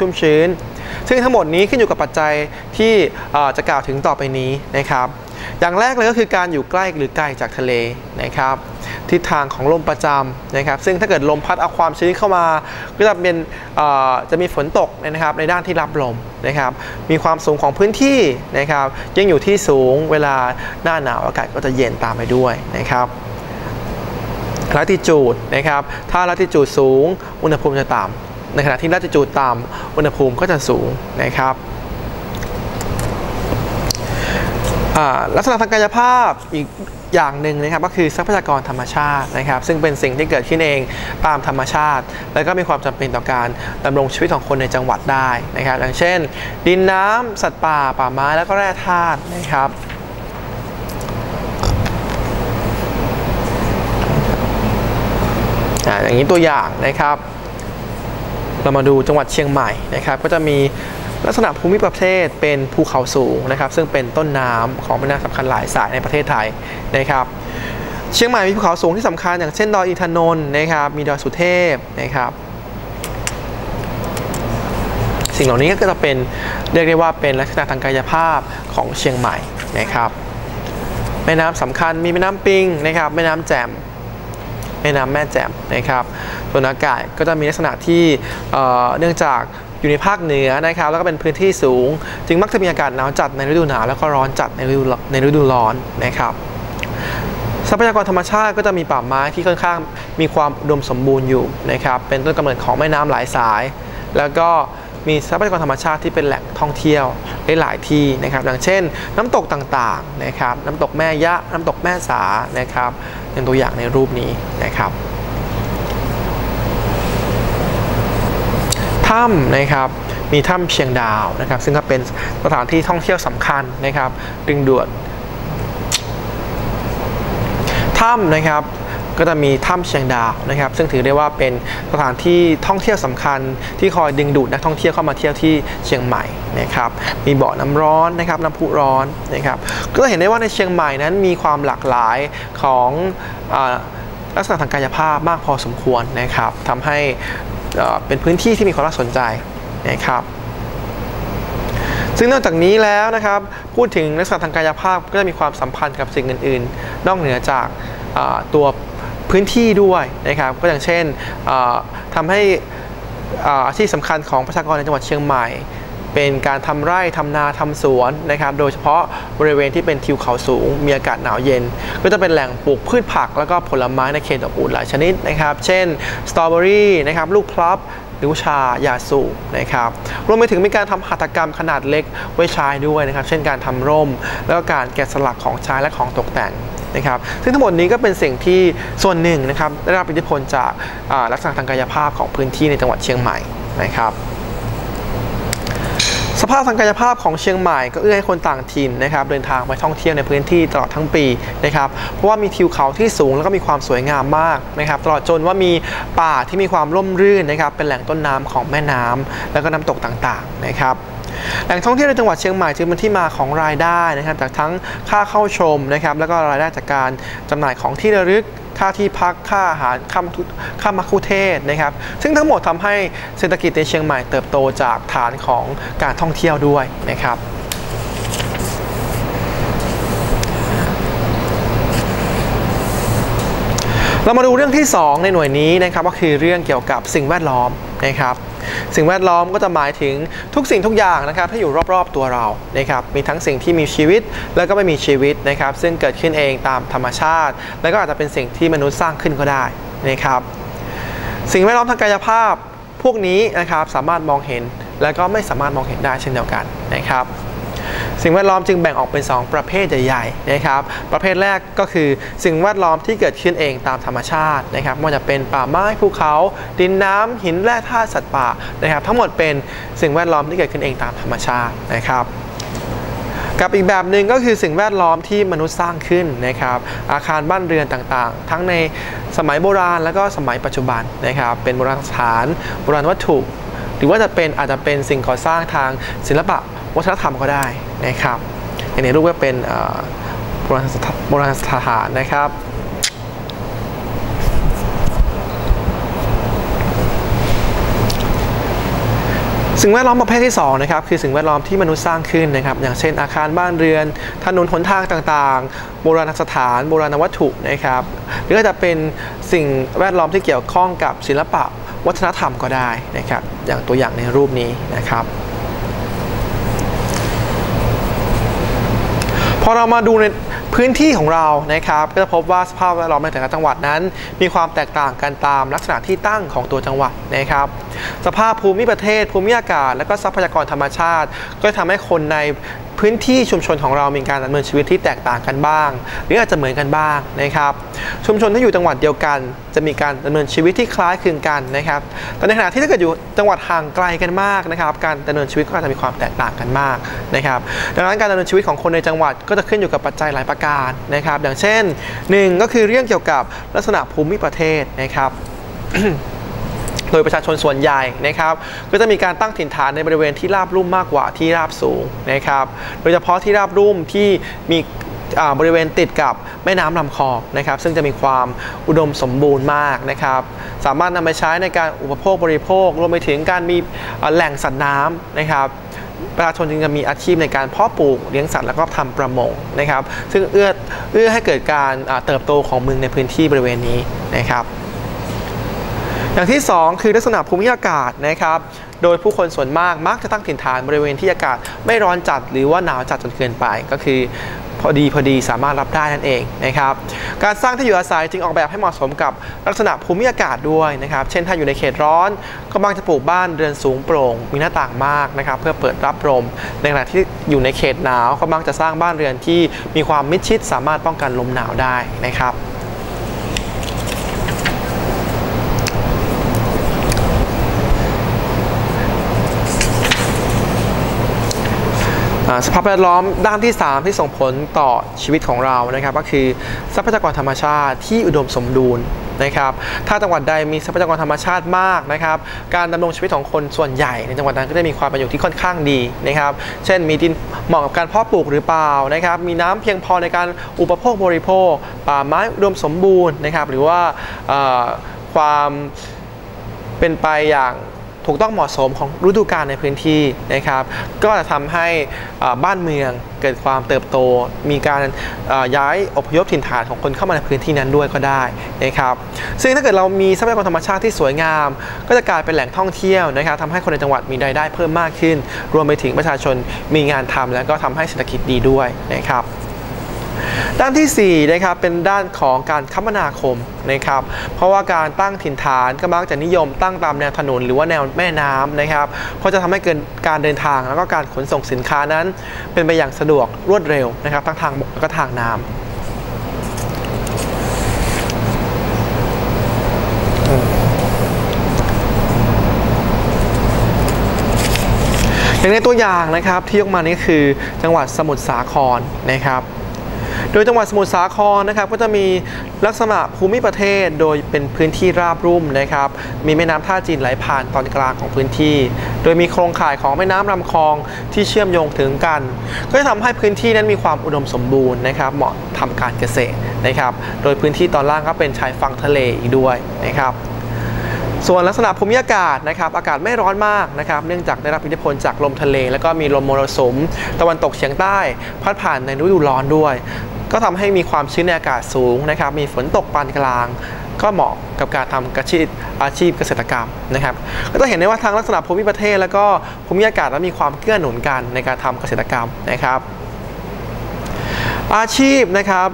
ชุ่มชื้น ซึ่งทั้งหมดนี้ขึ้นอยู่กับปัจจัยที่จะกล่าวถึงต่อไปนี้นะครับ อย่างแรกเลยก็คือการอยู่ใกล้หรือไกลจากทะเลนะครับทิศทางของลมประจำนะครับ ซึ่งถ้าเกิดลมพัดเอาความชื้นเข้ามาก็จะเป็นจะมีฝนตกนะครับในด้านที่รับลมนะครับ มีความสูงของพื้นที่นะครับยิ่งอยู่ที่สูงเวลาหน้าหนาวอากาศก็จะเย็นตามไปด้วยนะครับลัติจูดนะครับ ถ้าลัติจูดสูง อุณหภูมิจะต่ำ ในขณะที่ลัติจูดต่ำอุณหภูมิก็จะสูงนะครับลักษณะทางกายภาพอีกอย่างหนึ่งนะครับก็คือทรัพยากรธรรมชาตินะครับ ซึ่งเป็นสิ่งที่เกิดขึ้นเองตามธรรมชาติ และก็มีความจำเป็นต่อการดำรงชีวิตของคนในจังหวัดได้นะครับ อย่างเช่น ดินน้ำสัตว์ป่า ป่าไม้แล้วก็แร่ธาตุนะครับอย่างนี้ตัวอย่างนะครับ เรามาดูจังหวัดเชียงใหม่นะครับ ก็จะมีลักษณะภูมิประเทศเป็นภูเขาสูงนะครับ ซึ่งเป็นต้นน้ำของแม่น้ำสำคัญหลายสายในประเทศไทยนะครับ เชียงใหม่มีภูเขาสูงที่สำคัญ อย่างเช่นดอยอินทนนท์นะครับ มีดอยสุเทพนะครับสิ่งเหล่านี้ก็จะเป็นเรียกได้ว่าเป็นลักษณะทางกายภาพของเชียงใหม่นะครับ แม่น้ำสำคัญมีแม่น้ำปิงนะครับ แม่น้ำแจ่ม แม่น้ำแม่แจ่มนะครับส่วนอากาศก็จะมีลักษณะที่เนื่องจากอยู่ในภาคเหนือนะครับแล้วก็เป็นพื้นที่สูง จึงมักจะมีอากาศหนาวจัดในฤดูหนาวแล้วก็ร้อนจัดในฤดูในฤดูร้อนนะครับทรัพยากรธรรมชาติก็จะมีป่าไม้ที่ค่อนข้างมีความอุดมสมบูรณ์อยู่นะครับเป็นต้นกำเนิดของแม่น้ำหลายสาย แล้วก็ มีทรัพยากรธรรมชาติที่เป็นแหล่งท่องเที่ยวได้หลายที่นะครับอย่างเช่น น้ำตกต่างๆนะครับน้ำตกแม่ยะน้ำตกแม่สานะครับเป็นตัวอย่างในรูปนี้นะครับถ้ำนะครับมีถ้ำเชียงดาวนะครับ ซึ่งก็เป็นสถานที่ท่องเที่ยวสำคัญนะครับ ดึงดูดถ้ำนะครับ ก็จะมีถ้ำเชียงดาวนะครับ ซึ่งถือได้ว่าเป็นสถานที่ท่องเที่ยวสำคัญที่คอยดึงดูดนักท่องเที่ยวเข้ามาเที่ยวที่เชียงใหม่นะครับมีบ่อน้ำร้อนนะครับน้ำพุร้อนนะครับก็จะเห็นได้ว่าในเชียงใหม่นั้นมีความหลากหลายของลักษณะทางกายภาพมากพอสมควรนะครับทำให้เป็นพื้นที่ที่มีความน่าสนใจนะครับซึ่งนอกจากนี้แล้วนะครับพูดถึงลักษณะทางกายภาพก็จะมีความสัมพันธ์กับสิ่งอื่น ๆ นอกเหนือจากตัว พื้นที่ด้วยนะครับก็อย่างเช่นทำให้อาชีพสำคัญของประชากรในจังหวัดเชียงใหม่ เป็นการทำไร่ทำนาทำสวนนะครับโดยเฉพาะบริเวณที่เป็นทิวเขาสูง มีอากาศหนาวเย็น ก็จะเป็นแหล่งปลูกพืชผัก แล้วก็ผลไม้ในเขตอบอุ่นหลายชนิดนะครับ เช่นสตรอเบอรี่นะครับลูกพลับ หรือชายาสูบนะครับ รวมไปถึงมีการทำหัตถกรรมขนาดเล็กไว้ใช้ด้วยนะครับ เช่นการทำร่ม แล้วก็การแกะสลักของใช้และของตกแต่งนะครับ ซึ่งทั้งหมดนี้ก็เป็นสิ่งที่ส่วนหนึ่งนะครับได้รับอิทธิพลจากลักษณะทางกายภาพของพื้นที่ในจังหวัดเชียงใหม่นะครับ สภาพทางกายภาพของเชียงใหม่ก็เอื้อให้คนต่างถิ่นนะครับเดินทางไปท่องเที่ยวในพื้นที่ตลอดทั้งปีนะครับเพราะว่ามีทิวเขาที่สูงแล้วก็มีความสวยงามมากนะครับตลอดจนว่ามีป่าที่มีความร่มรื่นนะครับเป็นแหล่งต้นน้ำของแม่น้ำแล้วก็น้ำตกต่างๆนะครับแหล่งท่องเที่ยวในจังหวัดเชียงใหม่ถือเป็นที่มาของรายได้นะครับจากทั้งค่าเข้าชมนะครับแล้วก็รายได้จากการจำหน่ายของที่ระลึก ค่าที่พักค่าอาหารค่าค่ามัคคุเทศนะครับ ซึ่งทั้งหมดทำให้เศรษฐกิจในเชียงใหม่เติบโตจากฐานของการท่องเที่ยวด้วยนะครับเรามาดูเรื่องที่ 2 ในหน่วยนี้นะครับก็คือเรื่องเกี่ยวกับสิ่งแวดล้อมนะครับ สิ่งแวดล้อมก็จะหมายถึงทุกสิ่งทุกอย่างนะครับที่อยู่รอบๆตัวเรานะครับมีทั้งสิ่งที่มีชีวิตแล้วก็ไม่มีชีวิตนะครับซึ่งเกิดขึ้นเองตามธรรมชาติ แล้วก็อาจจะเป็นสิ่งที่มนุษย์สร้างขึ้นก็ได้นะครับสิ่งแวดล้อมทางกายภาพพวกนี้นะครับสามารถมองเห็นและก็ไม่สามารถมองเห็นได้เช่นเดียวกันนะครับ สิ่งแวดล้อมจึงแบ่งออกเป็น 2 ประเภทใหญ่ๆนะครับประเภทแรกก็คือสิ่งแวดล้อมที่เกิดขึ้นเองตามธรรมชาตินะครับไม่ว่าจะเป็นป่าไม้ภูเขา ดินน้ำหินแร่ธาตุสัตว์ป่านะครับทั้งหมดเป็นสิ่งแวดล้อมที่เกิดขึ้นเองตามธรรมชาตินะครับกับอีกแบบหนึ่งก็คือสิ่งแวดล้อมที่มนุษย์สร้างขึ้นนะครับ อาคารบ้านเรือนต่างๆ ทั้งในสมัยโบราณแล้วก็สมัยปัจจุบันนะครับ เป็นโบราณสถาน โบราณวัตถุ หรือว่าจะเป็นอาจจะเป็นสิ่งก่อสร้างทางศิลปะ วัฒนธรรมก็ได้นะครับในรูปก็เป็นโบราณสถานนะครับสิ่งแวดล้อมประเภทที่2นะครับคือสิ่งแวดล้อมที่มนุษย์สร้างขึ้นนะครับ อย่างเช่นอาคารบ้านเรือน ถนนหนทางต่างๆ โบราณสถาน โบราณวัตถุนะครับหรือจะเป็นสิ่งแวดล้อมที่เกี่ยวข้องกับศิลปะวัฒนธรรมก็ได้นะครับ อย่างตัวอย่างในรูปนี้นะครับ อเรามาดูในพื้นที่ของเรานะครับ ก็จะพบว่าสภาพแวดล้อมในแต่ละจังหวัดนั้น มีความแตกต่างกันตามลักษณะที่ตั้งของตัวจังหวัดนะครับ สภาพภูมิประเทศ ภูมิอากาศ และก็ทรัพยากรธรรมชาติ ก็จะทำให้คนใน พื้นที่ชุมชนของเรามีการดำเนินชีวิตที่แตกต่างกันบ้าง หรืออาจจะเหมือนกันบ้างนะครับ ชุมชนที่อยู่จังหวัดเดียวกัน จะมีการดำเนินชีวิตที่คล้ายคลึงกันนะครับแต่ในขณะที่ถ้าเกิดอยู่จังหวัดห่างไกลกันมากนะครับ การดำเนินชีวิตก็อาจจะมีความแตกต่างกันมากนะครับ ดังนั้นการดำเนินชีวิตของคนในจังหวัดก็จะขึ้นอยู่กับปัจจัยหลายประการนะครับ อย่างเช่นหนึ่งก็คือเรื่องเกี่ยวกับลักษณะภูมิประเทศนะครับ โดยประชาชนส่วนใหญ่นะครับ ก็จะมีการตั้งถิ่นฐานในบริเวณที่ราบลุ่มมากกว่าที่ราบสูงนะครับ โดยเฉพาะที่ราบลุ่มที่มีบริเวณติดกับแม่น้ำลำคลองนะครับ ซึ่งจะมีความอุดมสมบูรณ์มากนะครับ สามารถนำไปใช้ในการอุปโภคบริโภค รวมไปถึงการมีแหล่งสัตว์น้ำนะครับประชาชนจึงจะมีอาชีพในการเพาะปลูกเลี้ยงสัตว์แล้วก็ทำประมงนะครับ ซึ่งเอื้อเอื้อให้เกิดการเติบโตของเมืองในพื้นที่บริเวณนี้นะครับ อย่างที่ 2 คือลักษณะภูมิอากาศนะครับ โดยผู้คนส่วนมากมักจะตั้งถิ่นฐานบริเวณที่อากาศไม่ร้อนจัดหรือว่าหนาวจัดจนเกินไปก็คือพอดีพอดีสามารถรับได้นั่นเองนะครับ การสร้างที่อยู่อาศัยจึงออกแบบให้เหมาะสมกับลักษณะภูมิอากาศด้วยนะครับ เช่นถ้าอยู่ในเขตร้อนก็มักจะปลูกบ้านเรือนสูงโปร่ง มีหน้าต่างมากนะครับ เพื่อเปิดรับลมในขณะที่อยู่ในเขตหนาวก็มักจะสร้างบ้านเรือนที่มีความมิดชิดสามารถป้องกันลมหนาวได้นะครับ สภาพแวดล้อมด้านที่ 3 ที่ส่งผลต่อชีวิตของเรานะครับ ก็คือทรัพยากรธรรมชาติที่อุดมสมบูรณ์นะครับถ้าจังหวัดใดมีทรัพยากรธรรมชาติมากนะครับ การดำรงชีวิตของคนส่วนใหญ่ในจังหวัดนั้นก็จะมีความเป็นอยู่ที่ค่อนข้างดีนะครับ เช่นมีดินเหมาะกับการเพาะปลูกหรือเปล่านะครับ มีน้ำเพียงพอในการอุปโภคบริโภค ป่าไม้อุดมสมบูรณ์นะครับ หรือว่าความเป็นไปอย่าง ถูกต้องเหมาะสมของฤดูกาลในพื้นที่นะครับ ก็จะทำให้บ้านเมืองเกิดความเติบโต มีการย้ายอพยพถิ่นฐานของคนเข้ามาในพื้นที่นั้นด้วยก็ได้นะครับ ซึ่งถ้าเกิดเรามีทรัพยากรธรรมชาติที่สวยงาม ก็จะกลายเป็นแหล่งท่องเที่ยวนะครับทำให้คนในจังหวัดมีรายได้เพิ่มมากขึ้น รวมไปถึงประชาชนมีงานทำแล้วก็ทำให้เศรษฐกิจดีด้วยนะครับ ด้านที่4นะครับเป็นด้านของการคมนาคมนะครับเพราะว่าการตั้งถิ่นฐานก็มักจะนิยมตั้งตามแนวถนนหรือว่าแนวแม่น้ำนะครับเพราะจะทำให้เกิดการเดินทางแล้วก็การขนส่งสินค้านั้น เป็นไปอย่างสะดวกรวดเร็วนะครับทั้งทางบกแล้วก็ทางน้ำอย่างในตัวอย่างนะครับที่ยกมานี้คือจังหวัดสมุทรสาครนะครับ โดยจังหวัดสมุทรสาครนะครับก็จะมีลักษณะภูมิประเทศโดยเป็นพื้นที่ราบรุ่มนะครับ มีแม่น้ำท่าจีนไหลผ่านตอนกลางของพื้นที่ โดยมีโครงข่ายของแม่น้ำลำคลองที่เชื่อมโยงถึงกัน ก็จะทำให้พื้นที่นั้นมีความอุดมสมบูรณ์นะครับ เหมาะทำการเกษตรนะครับ โดยพื้นที่ตอนล่างก็เป็นชายฝั่งทะเลอีกด้วยนะครับ ส่วนลักษณะภูมิอากาศนะครับอากาศไม่ร้อนมากนะครับเนื่องจากได้รับอิทธิพลจากลมทะเล แล้วก็มีลมมรสุมตะวันตกเฉียงใต้ พัดผ่านในฤดูร้อนด้วย ก็ทำให้มีความชื้นในอากาศสูงนะครับมีฝนตกปานกลาง ก็เหมาะกับการทำกระชีพอาชีพเกษตรกรรมนะครับก็จะเห็นได้ว่าทางลักษณะภูมิประเทศ แล้วก็ภูมิอากาศนั้นมีความเกื้อหนุนกันในการทำเกษตรกรรมนะครับ อาชีพนะครับ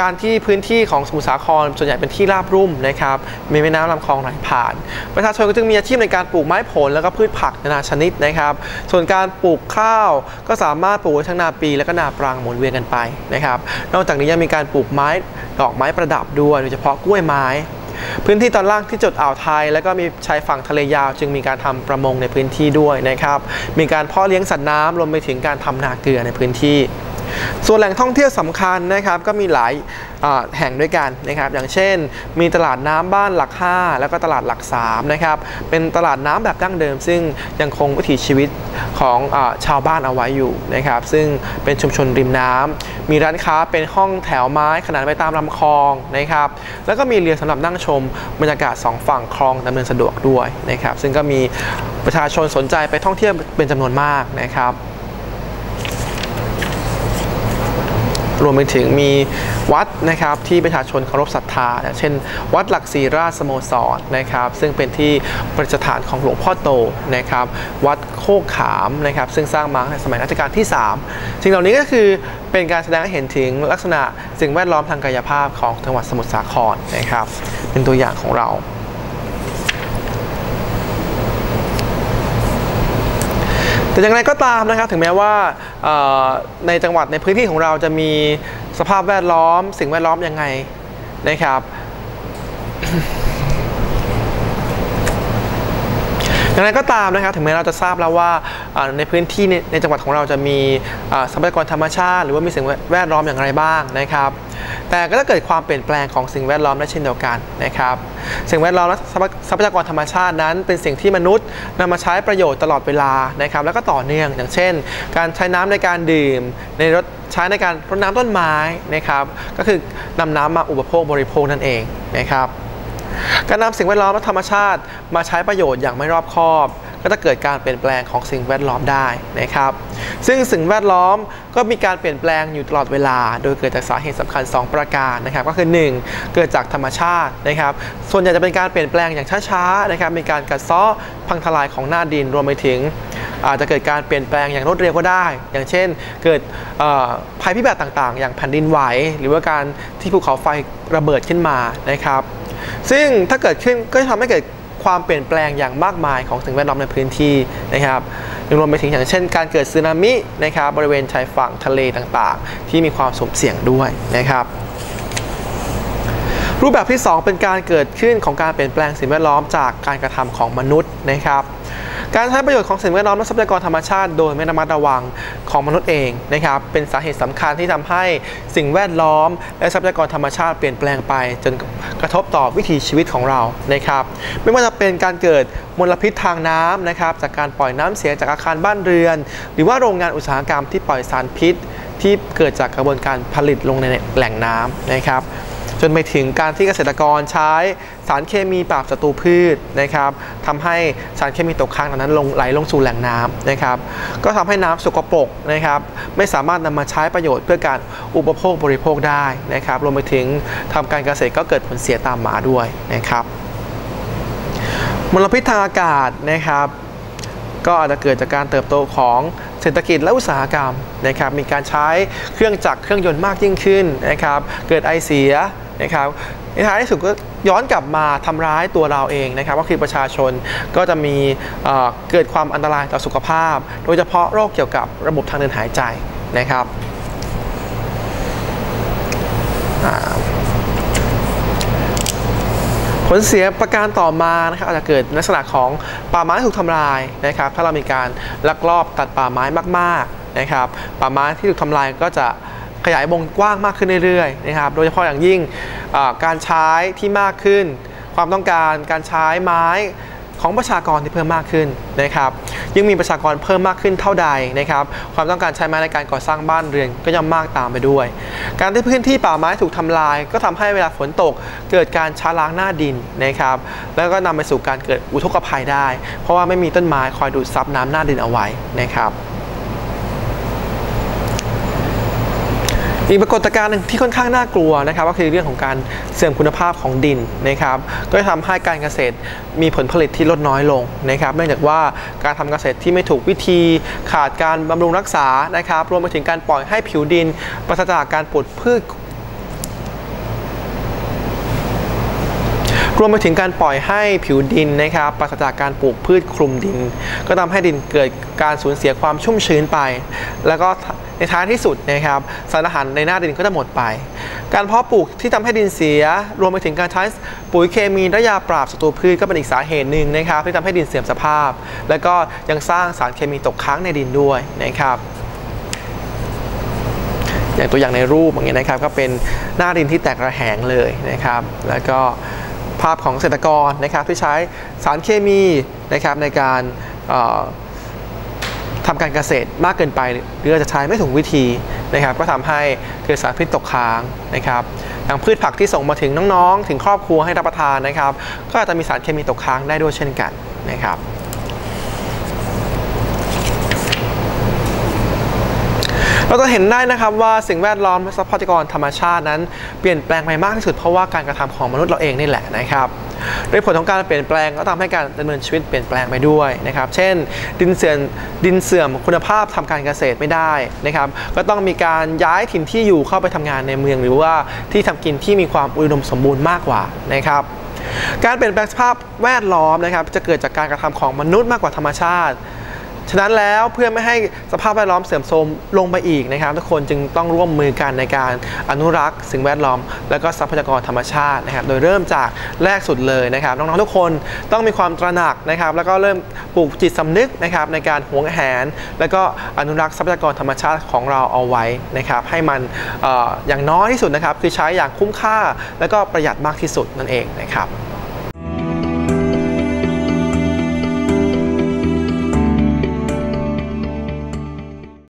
การที่พื้นที่ของสมุทรสาครส่วนใหญ่เป็นที่ราบรุ่มนะครับมีแม่น้ำลำคลองไหลผ่าน ประชาชนก็จึงมีอาชีพในการปลูกไม้ผลแล้วก็พืชผักนานาชนิดนะครับ ส่วนการปลูกข้าวก็สามารถปลูกทั้งนาปี และก็นาปรังหมุนเวียนกันไปนะครับ นอกจากนี้ยังมีการปลูกไม้ดอกไม้ประดับด้วยโดยเฉพาะกล้วยไม้พื้นที่ตอนล่างที่จุดอ่าวไทย แล้วก็มีชายฝั่งทะเลยาว จึงมีการทำประมงในพื้นที่ด้วยนะครับ มีการเพาะเลี้ยงสัตว์น้ำรวมไปถึงการทำนาเกลือในพื้นที่ ส่วนแหล่งท่องเที่ยวสำคัญนะครับก็มีหลายแห่งด้วยกันนะครับ อย่างเช่น มีตลาดน้ำบ้านหลัก 5 แล้วก็ตลาดหลัก3นะครับเป็นตลาดน้ำแบบดั้งเดิม ซึ่งยังคงวิถีชีวิตของอชาวบ้านเอาไว้อยู่นะครับ ซึ่งเป็นชุมชนริมน้ำมีร้านค้าเป็นห้องแถวไม้ขนาดไปตามลำคลองนะครับ แล้วก็มีเรือสำหรับนั่งชมบรรยากาศสองฝั่งคลองดำเนินสะดวกด้วยนะครับ ซึ่งก็มีประชาชนสนใจไปท่องเที่ยวเป็นจำนวนมากนะครับ รวมไปถึงมีวัดนะครับที่ประชาชนเคารพศรัทธา เช่น วัดหลักศรีราชสโมสรนะครับ ซึ่งเป็นที่ประดิษฐานของหลวงพ่อโตนะครับ วัดโคกขามนะครับ ซึ่งสร้างมาในสมัยรัชกาลที่ 3 สิ่งเหล่านี้ก็คือเป็นการแสดงให้เห็นถึงลักษณะสิ่งแวดล้อมทางกายภาพของจังหวัดสมุทรสาครนะครับ เป็นตัวอย่างของเรา แต่อย่างไรก็ตามนะครับถึงแม้ว่าในจังหวัดในพื้นที่ของเราจะมีสภาพแวดล้อม สิ่งแวดล้อมยังไงนะครับอย่างไรก็ตามนะครับถึงแม้เราจะทราบแล้วว่าในพื้นที่ในจังหวัดของเราจะมีทรัพยากรธรรมชาติ หรือว่ามีสิ่งแวดล้อมอย่างไรบ้างนะครับ แต่ก็จะเกิดความเปลี่ยนแปลงของสิ่งแวดล้อมได้เช่นเดียวกันนะครับ สิ่งแวดล้อมและทรัพยากรธรรมชาตินั้น เป็นสิ่งที่มนุษย์นำมาใช้ประโยชน์ตลอดเวลานะครับ แล้วก็ต่อเนื่องอย่างเช่น การใช้น้ำในการดื่ม ในรถใช้ในการรดน้ำต้นไม้นะครับ ก็คือนำน้ำมาอุปโภคบริโภคนั่นเองนะครับการนำสิ่งแวดล้อมและธรรมชาติมาใช้ประโยชน์อย่างไม่รอบคอบ ก็จะเกิดการเปลี่ยนแปลงของสิ่งแวดล้อมได้นะครับ ซึ่งสิ่งแวดล้อมก็มีการเปลี่ยนแปลงอยู่ตลอดเวลา โดยเกิดจากสาเหตุสำคัญ 2 ประการนะครับ ก็คือ 1 เกิดจากธรรมชาตินะครับ ส่วนใหญ่จะเป็นการเปลี่ยนแปลงอย่างช้าๆนะครับ มีการกัดเซาะพังทลายของหน้าดินรวมไปถึงอาจจะเกิดการเปลี่ยนแปลงอย่างรวดเร็วก็ได้ อย่างเช่น เกิดภัยพิบัติต่างๆ อย่างแผ่นดินไหว หรือว่าการที่ภูเขาไฟระเบิดขึ้นมานะครับ ซึ่งถ้าเกิดขึ้นก็จะทำให้เกิด ความเปลี่ยนแปลงอย่างมากมายของสิ่งแวดล้อมในพื้นที่นะครับรวมไปถึงอย่างเช่น การเกิดสึนามินะครับบริเวณชายฝั่งทะเลต่างๆ ที่มีความสมเสี่ยงด้วยนะครับรูปแบบที่ 2 เป็นการเกิดขึ้นของการเปลี่ยนแปลงสิ่งแวดล้อมจากการกระทำของมนุษย์นะครับ การใช้ประโยชน์ของสิ่งแวดล้อมและทรัพยากรธรรมชาติ โดยไม่ระมัดระวังของมนุษย์เองนะครับเป็นสาเหตุสำคัญที่ทำให้สิ่งแวดล้อม และทรัพยากรธรรมชาติเปลี่ยนแปลงไป จนกระทบต่อวิถีชีวิตของเรานะครับไม่ว่าจะเป็นการเกิดมลพิษทางน้ำนะครับจากการปล่อยน้ำเสียจากอาคารบ้านเรือน หรือว่าโรงงานอุตสาหกรรมที่ปล่อยสารพิษที่เกิดจากกระบวนการผลิตลงในแหล่งน้ำนะครับ จนไปถึงการที่เกษตรกรใช้สารเคมีปราบศัตรูพืชนะครับทำให้สารเคมีตกค้างเหล่านั้นลงไหลลงสู่แหล่งน้ำนะครับก็ทำให้น้ำสกปรกนะครับไม่สามารถนำมาใช้ประโยชน์เพื่อการอุปโภคบริโภคได้นะครับรวมไปถึงทำการเกษตรก็เกิดผลเสียตามมาด้วยนะครับมลพิษทางอากาศนะครับก็อาจจะเกิดจากการเติบโตของเศรษฐกิจและอุตสาหกรรมนะครับมีการใช้เครื่องจักรเครื่องยนต์มากยิ่งขึ้นนะครับเกิดไอเสีย นะครับในท้ายที่สุดก็ย้อนกลับมาทำร้ายตัวเราเองนะครับก็คือประชาชนก็จะมีเกิดความอันตรายต่อสุขภาพ โดยเฉพาะโรคเกี่ยวกับระบบทางเดินหายใจนะครับผลเสียประการต่อมานะครับอาจจะเกิดลักษณะของป่าไม้ถูกทำลายนะครับ ถ้าเรามีการลักลอบตัดป่าไม้มากๆนะครับ ป่าไม้ที่ถูกทำลายก็จะ ขยายวงกว้างมากขึ้นเรื่อยๆนะครับโดยเฉพาะอย่างยิ่งการใช้ที่มากขึ้น ความต้องการการใช้ไม้ของประชากรที่เพิ่มมากขึ้นนะครับยิ่งมีประชากรเพิ่มมากขึ้นเท่าใดนะครับความต้องการใช้ไม้ในการก่อสร้างบ้านเรือนก็ย่อมมากตามไปด้วย การที่พื้นที่ป่าไม้ถูกทำลาย ก็ทำให้เวลาฝนตกเกิดการช้าล้างหน้าดินนะครับแล้วก็นำไปสู่การเกิดอุทกภัยได้ เพราะว่าไม่มีต้นไม้คอยดูดซับน้ำหน้าดินเอาไว้นะครับ อีกปรากฏการณ์หนึ่งที่ค่อนข้างน่ากลัวนะครับก็คือเรื่องของการเสื่อมคุณภาพของดินนะครับก็จะทำให้การเกษตรมีผลผลิตที่ลดน้อยลงนะครับ เนื่องจากว่าการทำเกษตรที่ไม่ถูกวิธีขาดการบำรุงรักษานะครับ รวมไปถึงการปล่อยให้ผิวดินปราศจากการปลูกพืช รวมไปถึงการปล่อยให้ผิวดินนะครับปราศจากการปลูกพืชคลุมดิน ก็ทำให้ดินเกิดการสูญเสียความชุ่มชื้นไป แล้วก็ในท้ายที่สุดนะครับสารอาหารในหน้าดินก็จะหมดไป การเพาะปลูกที่ทำให้ดินเสีย รวมไปถึงการใช้ปุ๋ยเคมีและยาปราบศัตรูพืชก็เป็นอีกสาเหตุหนึ่งนะครับที่ทำให้ดินเสื่อมสภาพ และก็ยังสร้างสารเคมีตกค้างในดินด้วยนะครับอย่างตัวอย่างในรูปอย่างเงี้ยนะครับก็เป็นหน้าดินที่แตกระแหงเลยนะครับ แล้วก็ ภาพของเกษตรกรนะครับที่ใช้สารเคมีนะครับในการเอ่อทำการเกษตรมากเกินไป หรืออาจจะใช้ไม่ถูกวิธีนะครับ ก็ทำให้เกิดสารพิษตกค้างนะครับอย่างพืชผักที่ส่งมาถึงน้องๆ ถึงครอบครัวให้รับประทานนะครับ ก็อาจจะมีสารเคมีตกค้างได้ด้วยเช่นกันนะครับ เราจะเห็นได้นะครับว่าสิ่งแวดล้อมและทรัพยากรธรรมชาตินั้นเปลี่ยนแปลงไปมากที่สุดเพราะว่าการกระทำของมนุษย์เราเองนี่แหละนะครับโดยผลของการเปลี่ยนแปลงก็ทำให้การดำเนินชีวิตเปลี่ยนแปลงไปด้วยนะครับ เช่น ดินเสื่อมดินเสื่อมคุณภาพทำการเกษตรไม่ได้นะครับ ก็ต้องมีการย้ายถิ่นที่อยู่เข้าไปทำงานในเมืองหรือว่าที่ทำกินที่มีความอุดมสมบูรณ์มากกว่านะครับการเปลี่ยนแปลงสภาพแวดล้อมนะครับจะเกิดจากการกระทำของมนุษย์มากกว่าธรรมชาติ ฉะนั้นแล้วเพื่อไม่ให้สภาพแวดล้อมเสื่อมโทรมลงไปอีกนะครับ ทุกคนจึงต้องร่วมมือกันในการอนุรักษ์ สิ่งแวดล้อม และก็ทรัพยากรธรรมชาตินะครับโดยเริ่มจากแรกสุดเลยนะครับน้องๆทุกคนต้องมีความตระหนักนะครับ แล้วก็เริ่มปลูกจิตสำนึกนะครับในการหวงแหน แล้วก็อนุรักษ์ทรัพยากรธรรมชาติของเราเอาไว้นะครับ ให้มันอออย่างน้อยที่สุดนะครับ คือใช้อย่างคุ้มค่า แล้วก็ประหยัดมากที่สุดนั่นเองนะครับ